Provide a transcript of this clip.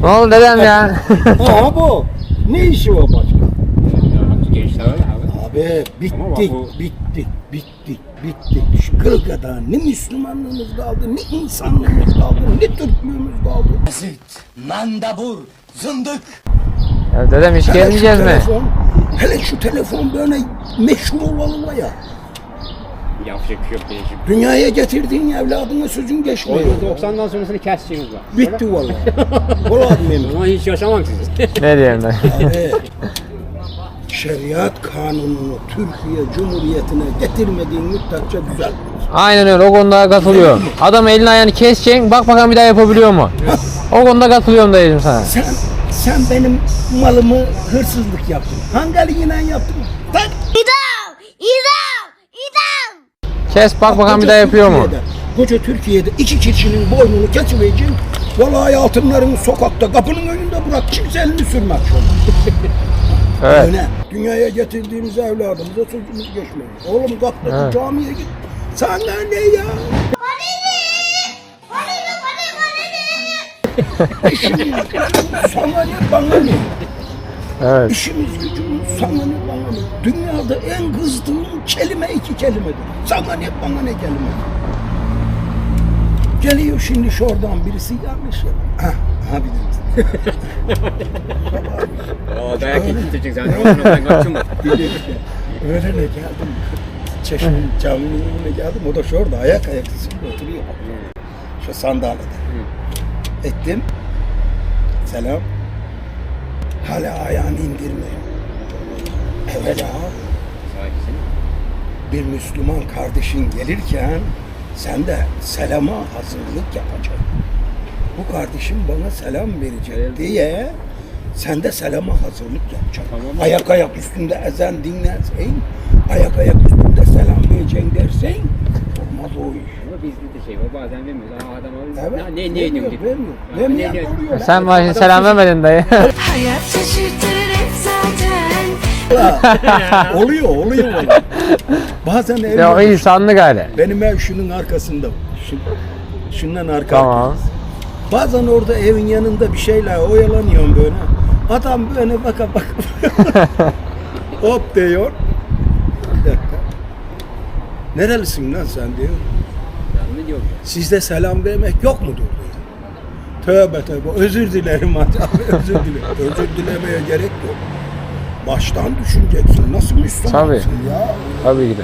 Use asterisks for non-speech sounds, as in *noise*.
Ne oldu dedem ya? *laughs* Ha bu. Ne işi o başka? Gençler öyle abi. Abi Ama bak bittik, bu- bittik, bittik, bittik. Şu Kırıkada ne Müslümanlığımız kaldı, ne insanlığımız kaldı, ne Türklüğümüz kaldı. Mandabur, zındık. ya dedem hiç Hele şu gelmeyeceğiz mi? telefon, hele şu telefon böyle meşhur olalım ya. Yapacak bir şey yok değişim. Dünyaya getirdiğin evladına sözün geçmiyor. O 90'dan sonrasını keseceğiniz var. Bitti vallahi. *laughs* Vallahi O memnun. zaman hiç yaşamam siz. Ne diyeyim ben? *laughs* Abi, şeriat kanununu Türkiye Cumhuriyeti'ne getirmediğin müddetçe düzeltmez. Aynen öyle o konuda katılıyorum. Adam elini ayağını keseceksin bak bakalım bir daha yapabiliyor mu? O konuda katılıyorum dayıcım sana. Sen sen benim malımı hırsızlık yaptın. Hangi aliyle yaptın? Tak! İdam! İdam! Kes bak bakalım bir daha yapıyor mu? Koca Türkiye'de iki kişinin boynunu kesivereceksin. Vallahi altınlarını sokakta kapının önünde bırak. Kimse elini sürmez. *laughs* Evet. Öyle. Dünyaya getirdiğimiz evladımıza sözümüz geçmiyor. Oğlum kalk da Evet. camiye git. Sana ne ya? İşimiz sana ne bana ne? Evet. İşimiz gücümüz sana ne bana ne? Dünyada en kızdığım kelime iki kelimedir. Sana ne bana ne kelime. Geliyor şimdi şuradan birisi yanlış. Hah, ha bir de. O dayak yiyecek zaten. *laughs* Ondan ben kaçım var. Bir de işte. Öyle ne geldim. Çeşmenin caminin önüne geldim. O da şurada ayak ayak oturuyor. Şu sandalyede. Ettim. Selam. Hala ayağını indirmiyor. Evvela bir Müslüman kardeşin gelirken sen de selama hazırlık yapacaksın. Bu kardeşim bana selam verecek Evet. diye sen de selama hazırlık yapacaksın. Tamam. Ayak ayak üstünde ezan dinlersen, ayak ayak üstünde selam vereceksin dersen olmaz o iş. Ama bizde de şey var bazen vermiyoruz. Aa adam alıyor. Evet. Ya, ne ne vermiyor, ediyorum diyor. vermiyor. Ha, Vermeyen ne diyor? oluyor. Sen başta selam vermedin dayı. Hayat şaşırtır hep zaten. oluyor, oluyor valla. Bazen ev ya o insanlık hali. Benim ev şunun arkasında. Şu, şundan arka Tamam. Bazen orada evin yanında bir şeyle oyalanıyorum böyle. Adam böyle baka baka. *laughs* Hop diyor. Bir dakika. Nerelisin lan sen diyor. Diyorum? Sizde selam vermek yok mudur. Tövbe tövbe özür dilerim abi *laughs* özür dilerim. Özür dilemeye gerek yok. Baştan düşüneceksin. Nasıl Müslümansın Tabii. ya? Tabii ki de.